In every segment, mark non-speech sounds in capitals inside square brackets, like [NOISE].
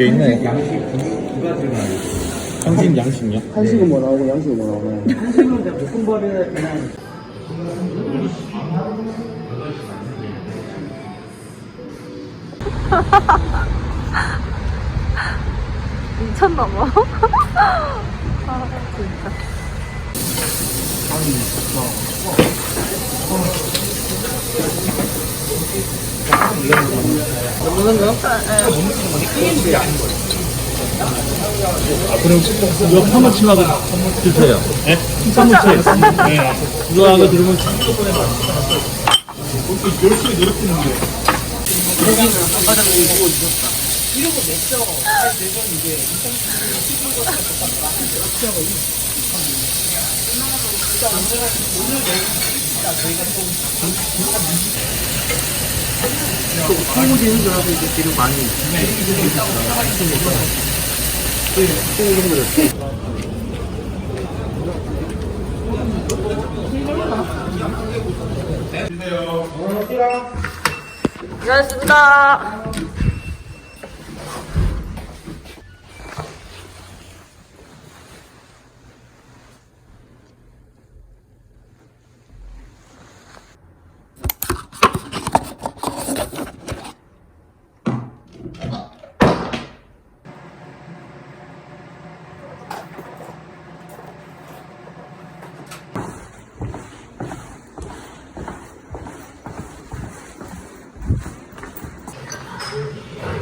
게 있나요? 양식 두 가지만 한식 양식요? 한식은 뭐 나오고 양식은 뭐 나오나요? [LAUGHS] 한식은 그냥 볶음밥이나 그냥 미쳤나 봐. [LAUGHS] 아, 진짜. 이거 파무침하고 드세요. 네? 파무침. 네. 이거하고 들으면. 소고기는 들어서 이제 재료 많이 고맙습니다.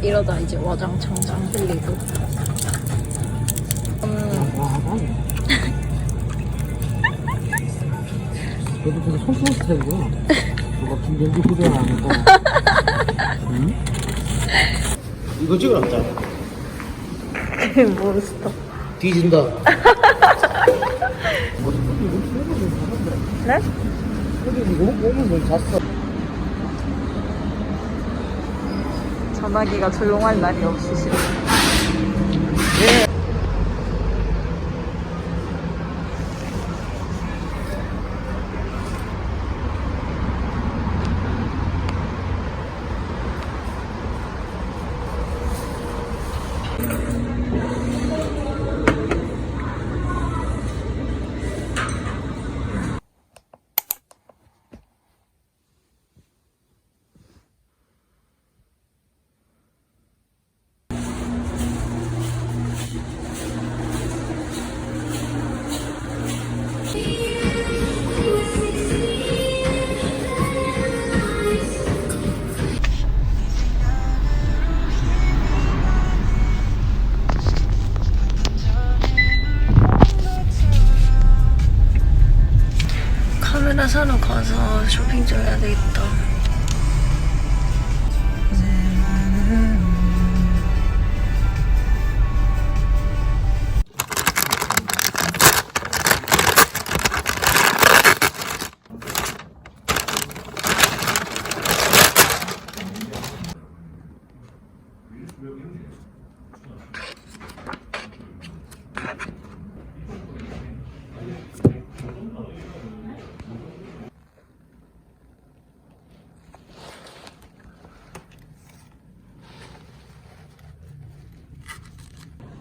이러다 이제 와장창장 흘리고. 그래도 되게 소소한 스타일이야 누가 김경기 후배가 아니고 이거 찍어놨자 [LAUGHS] 몬스터. 뒤진다 네? 이거 잤어 전화기가 조용할 날이 싫어.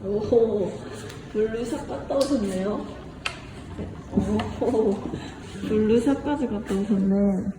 오, 블루 샷 갔다 오셨네요. 오, 블루 샷까지 갔다 오셨네.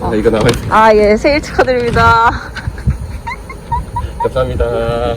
아, 이거 돼. 아, 예, 생일 축하드립니다. [LAUGHS] 감사합니다. [LAUGHS]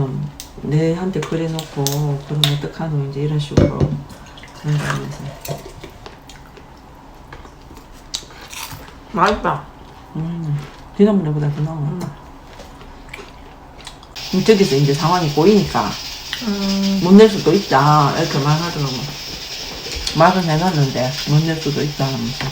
지금 내한테 그래놓고 그럼 어떡하노? 이제 이런 식으로 생각하면서. 맛있다. 음 지난번에보다 더 나은 것 같다. 음, 저기서 이제 상황이 보이니까 못낼 수도 있다. 이렇게 말하더라고. 말은 해놨는데 못 낼 수도 있다 하면서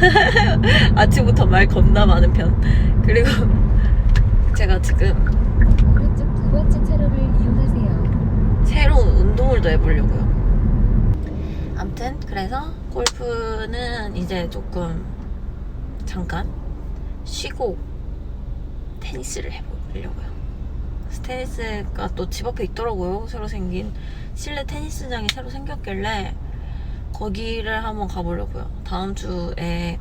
[LAUGHS] 아침부터 말 겁나 많은 편 그리고 [LAUGHS] 제가 지금 두 번째 차로를 이용하세요. 새로운 운동을 더 해보려고요 암튼 그래서 골프는 이제 조금 잠깐 쉬고 테니스를 해보려고요 테니스가 또 집 앞에 있더라고요. 새로 생긴 실내 테니스장이 새로 생겼길래 거기를 한번 가보려고요. 다음 주에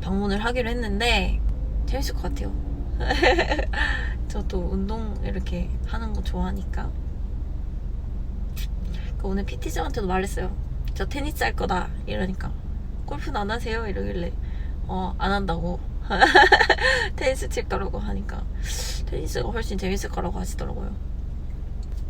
방문을 하기로 했는데 재밌을 것 같아요. [LAUGHS] 저도 운동 이렇게 하는 거 좋아하니까. 그 오늘 PT장한테도 말했어요. 저 테니스 할 거다 이러니까 골프는 안 하세요 이러길래 어 안 한다고 [LAUGHS] 테니스 칠 거라고 하니까 테니스가 훨씬 재밌을 거라고 하시더라고요.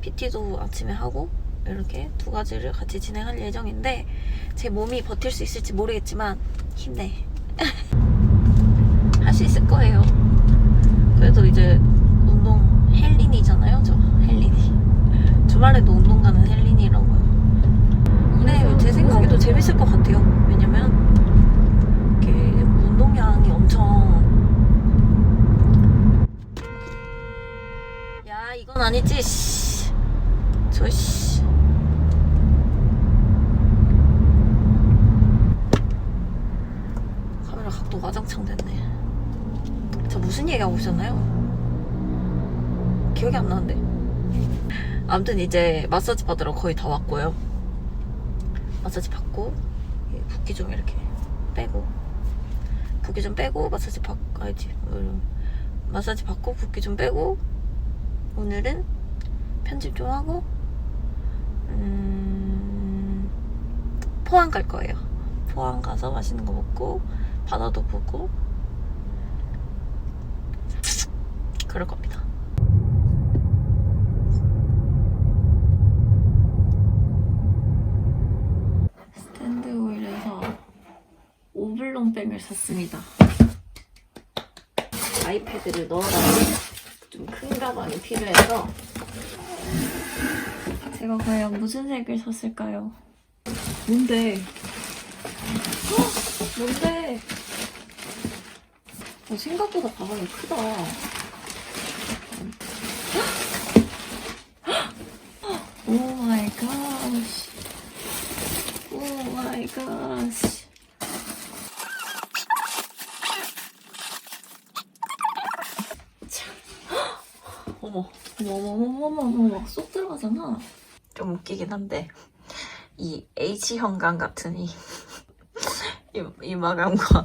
PT도 아침에 하고 이렇게 두 가지를 같이 진행할 예정인데 제 몸이 버틸 수 있을지 모르겠지만 힘내. [LAUGHS] 할 수 있을 거예요. 그래도 이제 운동 헬린이잖아요 저. 헬린이. 주말에도 운동 가는 헬린이라고요. 근데 제 생각에도 재밌을 것 같아요. 왜냐면 이렇게 운동량이 엄청 야 이건 아니지. 저씨. 와장창 됐네. 저 무슨 얘기하고 있었나요? 기억이 안 나는데? 아무튼 이제 마사지 받으러 거의 다 왔고요. 마사지 받고 이 붓기 좀 이렇게 빼고 붓기 좀 빼고 마사지 받 알지 음, 마사지 받고 붓기 좀 빼고 오늘은 편집 좀 하고 음, 포항 갈 거예요. 포항 가서 맛있는 거 먹고 바다도 보고 그럴 겁니다 스탠드 오일에서 오블롱백을 샀습니다. 아이패드를 넣어라 좀 큰 가방이 필요해서 제가 과연 무슨 색을 샀을까요? 뭔데? 헉! 뭔데? 어, 생각보다 가방이 크다. 오 마이 갓. 오 마이 갓. 참. 어머, 어머, 어머, 어머, 어머, 어머, 막쏙 들어가잖아. 좀 웃기긴 한데, 이 H형감 같은 이, [LAUGHS] 이, 이 마감과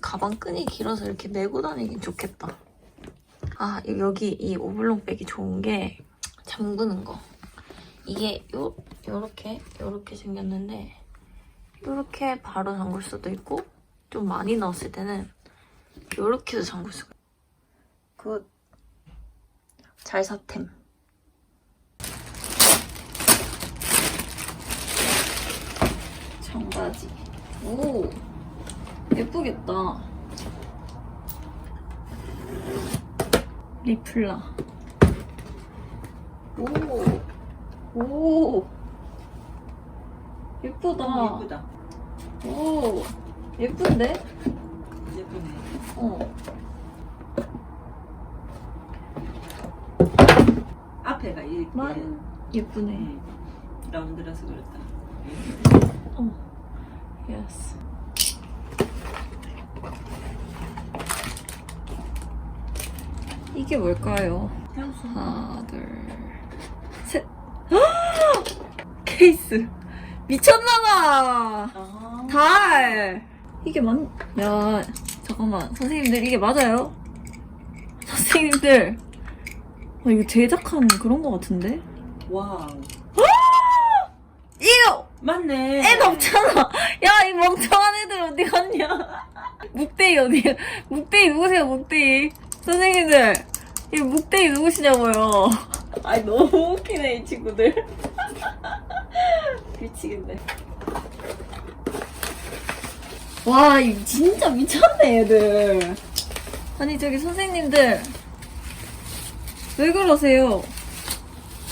가방 끈이 길어서 이렇게 메고 다니긴 좋겠다. 아, 여기 이 오블롱 백이 좋은 게 잠그는 거. 이게 요, 요렇게, 요렇게 생겼는데, 요렇게 바로 잠글 수도 있고, 좀 많이 넣었을 때는 요렇게도 잠글 수가. 굿. 잘 사템. 청바지. 오! 예쁘겠다. 리플라. 오! 오! 예쁘다. 예쁘다. 오! 예쁜데? 예쁘네. 어. 앞에가 이렇게 만- 예쁘네. 라운드라서 그렇다. 어. 예스. 이게 뭘까요? 하나, 둘, 셋. [GASPS] 케이스. 미쳤나봐! 아. 달! 이게 맞, 야, 잠깐만. 선생님들, 이게 맞아요? 선생님들. 아, 이거 제작한 그런 거 같은데? 와우. [GASPS] 이거! 맞네. 애 없잖아. 야, 이 멍청한 애들 어디 갔냐? [LAUGHS] 묵대이 어디, 묵대이 누구세요, 묵대이? 선생님들, 이 묵대이 누구시냐고요? [LAUGHS] 아니, 너무 웃기네, 이 친구들. [LAUGHS] 미치겠네. 와, 이 진짜 미쳤네, 애들. 아니, 저기 선생님들. 왜 그러세요?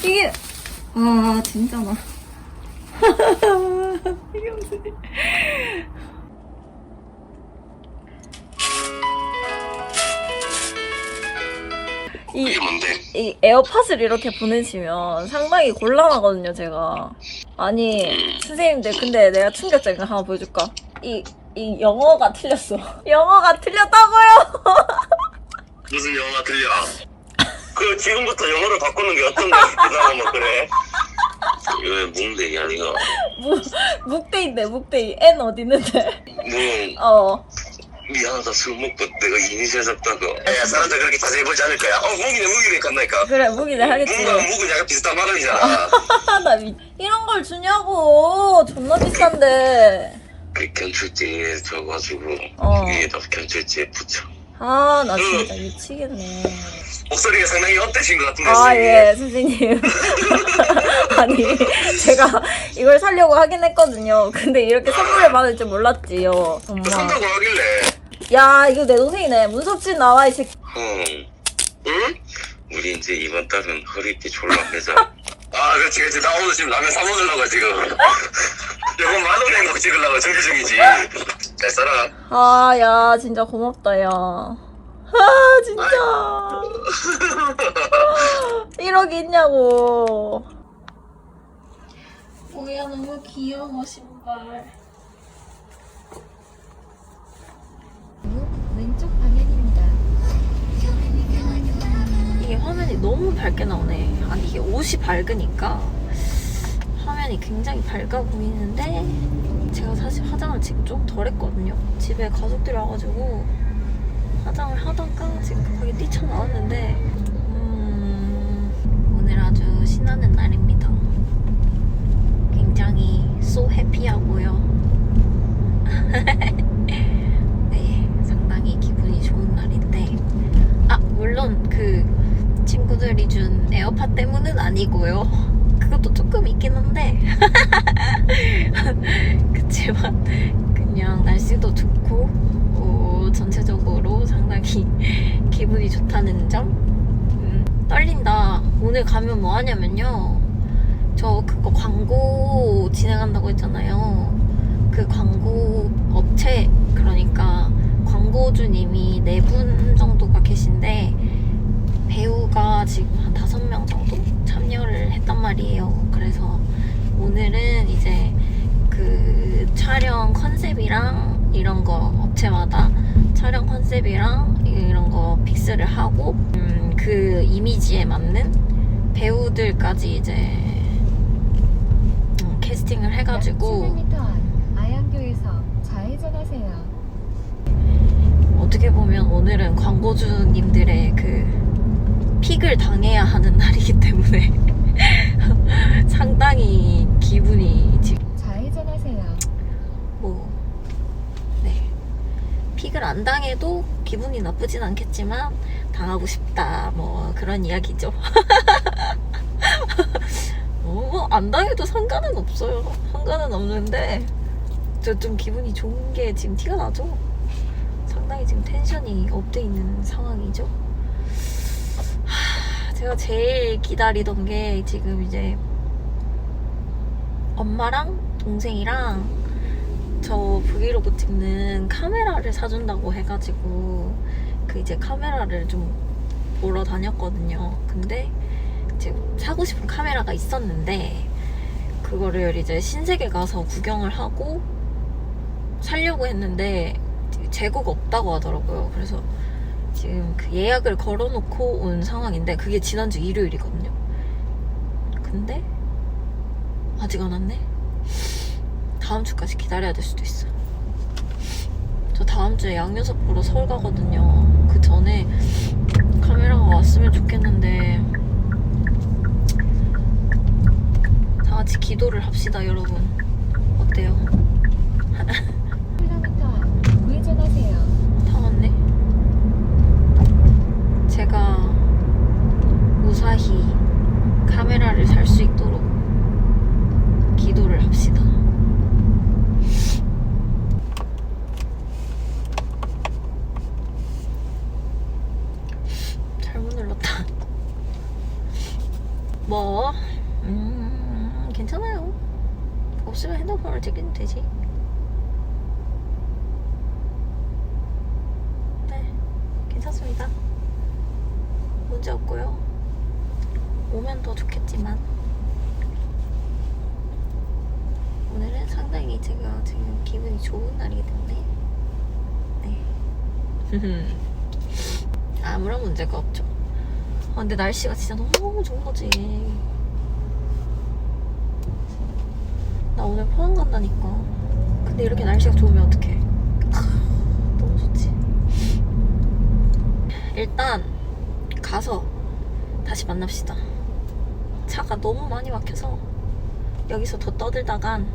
이게, 아, 진짜 나. [LAUGHS] 이게 무슨 이, 이게 뭔데? 이 에어팟을 이렇게 보내시면 상당히 곤란하거든요, 제가. 아니, 선생님들, 근데 내가 충격적인 거 하나 보여줄까? 이, 이 영어가 틀렸어. [LAUGHS] 영어가 틀렸다고요! [LAUGHS] 무슨 영화 들려? 그 지금부터 영어를 바꾸는 게 어떤데? 그나마 뭐 그래? 왜 뭉대기 아니가? 묵, 묵대인데, 묵대이. N 어디 있는데? 뭉 어. 미안하다 술 먹고 내가 이니셜 잡다고 야 사람들 그렇게 자세히 보지 않을 거야 어 뭉이네 뭉이네 간다니까 그래, 묵이네 하겠지. 뭉과 뭉은 약간 비슷한 발음이잖아 아, [LAUGHS] 나 미... 이런 걸 주냐고! 존나 비싼데. 그 견출지에 줘가지고 어. 위에다 견출지에 붙여 아, 나 진짜 미치겠네. 목소리가 상당히 업되신 것 같은데 아, 선생님. 예, 선생님. [LAUGHS] 아니, 제가 이걸 사려고 하긴 했거든요. 근데 이렇게 선물을 받을 줄 몰랐지요. 또 정말. 산다고 하길래 야, 이거 내 동생이네. 문석진 나와, 이 새끼. 응 응? 우리 이제 이번 달은 허리띠 졸라 매자 [LAUGHS] 아 그렇지 그렇지 나 오늘 지금 라면 사 먹으려고 지금 [LAUGHS] 요거 만 원에 먹 찍으려고 준비 중이지 잘 살아 아, 야, 진짜 고맙다, 야. 아 진짜. [LAUGHS] 이러기 있냐고. 뭐야 너무 귀여워 신발. 왼쪽 방향입니다. 이게 화면이 너무 밝게 나오네. 아니 이게 옷이 밝으니까 화면이 굉장히 밝아 보이는데 제가 사실 화장을 지금 좀 덜 했거든요. 집에 가족들이 와가지고 화장을 하다가 지금 급하게 뛰쳐나왔는데 음, 오늘 아주 신나는 날입니다. 굉장히 소 해피하고요. [LAUGHS] 네, 상당히 기분이 날인데 아 물론 그 친구들이 준 에어팟 때문은 아니고요. 그것도 조금 있긴 한데 [LAUGHS] 그치만 그냥 날씨도 좋고 어, 전체적으로 상당히 [LAUGHS] 기분이 좋다는 점 음, 떨린다. 오늘 가면 뭐 하냐면요. 저 그거 광고 진행한다고 했잖아요. 그 광고 업체 그러니까 광고주님이 네 분 정도가 계신데 배우가 지금 한 다섯 명 정도 참여를 했단 말이에요. 그래서 오늘은 이제 그 촬영 컨셉이랑 이런 거 업체마다 촬영 컨셉이랑 이런 거 픽스를 하고 음, 그 이미지에 맞는 배우들까지 이제 음, 캐스팅을 해가지고 700m 앞 아양교에서 좌회전하세요. 어떻게 보면 오늘은 광고주님들의 그 픽을 당해야 하는 [LAUGHS] 날이기 때문에 [LAUGHS] 상당히 기분이 지금 좌회전하세요. 뭐, 네. 픽을 안 당해도 기분이 나쁘진 않겠지만 당하고 싶다 뭐 그런 이야기죠. [LAUGHS] 어, 뭐안 당해도 상관은 없어요. 상관은 없는데 저 좀 기분이 좋은 게 지금 티가 나죠. 상당히 지금 텐션이 업돼 있는 상황이죠. 하, 제가 제일 기다리던 게 지금 이제 엄마랑 동생이랑 저 브이로그 찍는 카메라를 사준다고 해가지고 그 이제 카메라를 좀 보러 다녔거든요. 근데 지금 사고 싶은 카메라가 있었는데 그거를 이제 신세계 가서 구경을 하고 살려고 했는데 재고가 없다고 하더라고요. 그래서 지금 그 예약을 걸어놓고 온 상황인데 그게 지난주 일요일이거든요. 근데 아직 안 왔네. 다음 주까지 기다려야 될 수도 있어. 저 다음 주에 양녀석 보러 서울 가거든요. 그 전에 카메라가 왔으면 좋겠는데 다 같이 기도를 합시다, 여러분. 어때요? [LAUGHS] 1km 앞 우회전하세요. 다 왔네. 제가 무사히 카메라를 살 수 있도록 기도를 합시다. 잘못 눌렀다. [LAUGHS] 뭐, 음, 괜찮아요. 없으면 핸드폰을 찍으면 되지. 네, 괜찮습니다. 문제 없고요. 오면 더 좋겠지만 오늘은 상당히 제가 지금 기분이 좋은 날이기 때문에 네 [LAUGHS] 아무런 문제가 없죠. 아, 근데 날씨가 진짜 너무 좋은 거지. 나 오늘 포항 간다니까. 근데 이렇게 날씨가 좋으면 어떡해. 너무 좋지. 일단 가서 다시 만납시다. 차가 너무 많이 막혀서 여기서 더 떠들다간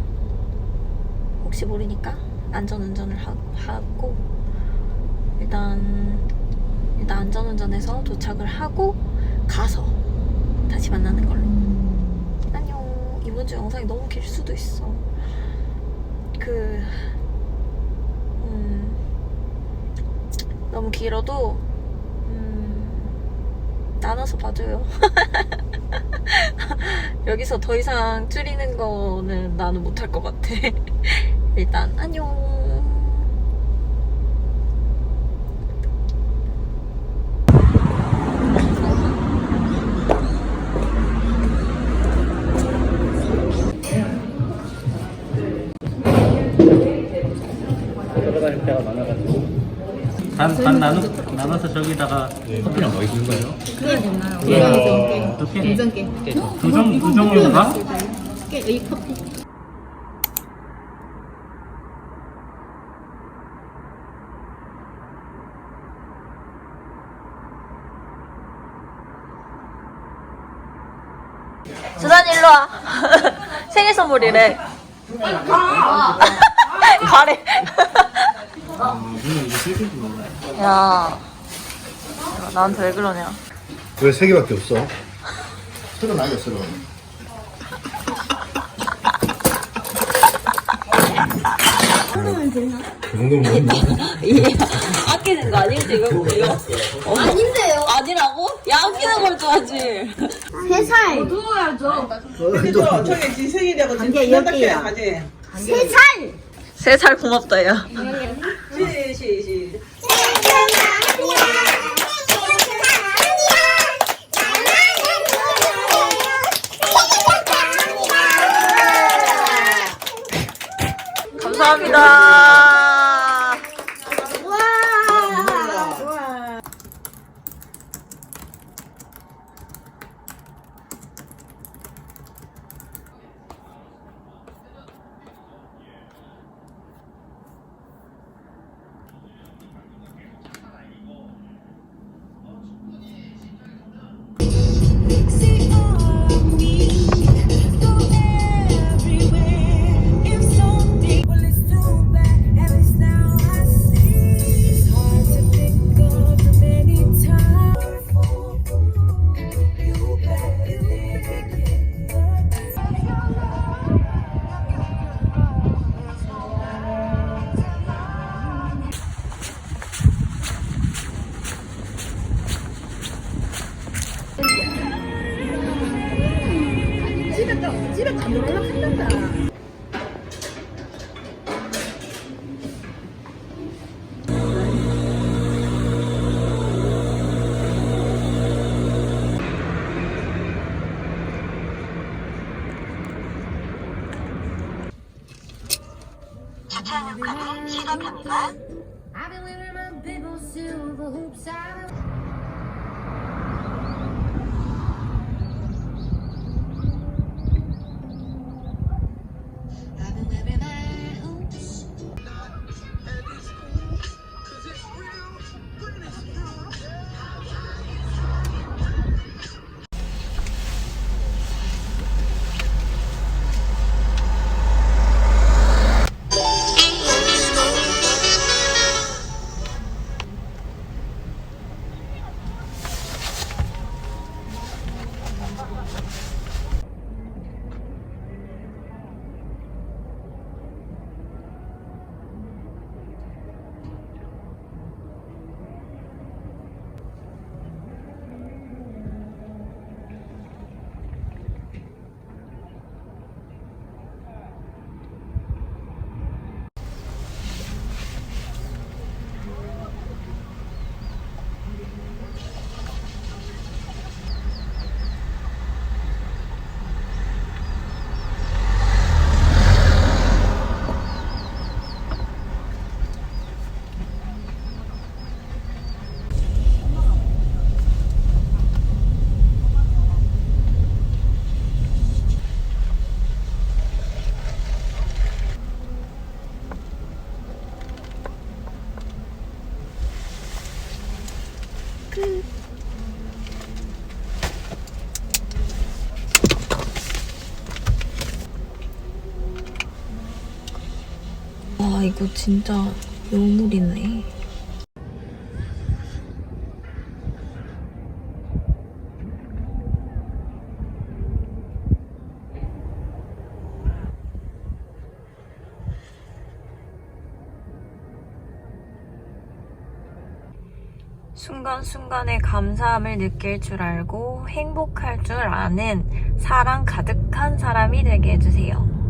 혹시 모르니까 안전운전을 하, 하고 일단 일단 안전운전해서 도착을 하고 가서 다시 만나는 걸로. 안녕. 이번 주 영상이 너무 길 수도 있어. 그 음, 너무 길어도 음, 나눠서 봐줘요. [LAUGHS] [LAUGHS] 여기서 더 이상 줄이는 거는 나는 못할 것 같아. [LAUGHS] 일단 안녕. 반, 반 나눠? 나눠서 저기다가 커피랑 뭐 있는 거예요? 예, 두 개? 냉장깨. 두 종, 두 종류인가? 깨, 이 커피. 주단 일로 와. 생일 선물이래. 가래. 야, 나한테 왜 그러냐? 왜 세 개밖에 없어? 새로 나이가 새로. 그 정도면 뭐 아끼는 거 아니지 이거? 이거? 아닌데요? 아니라고? 야 아끼는 걸 좋아하지. 세살 고맙다 야. 감사합니다. 와 이거 진짜 요물이네. 순간순간의 감사함을 느낄 줄 알고 행복할 줄 아는 사랑 가득한 사람이 되게 해주세요.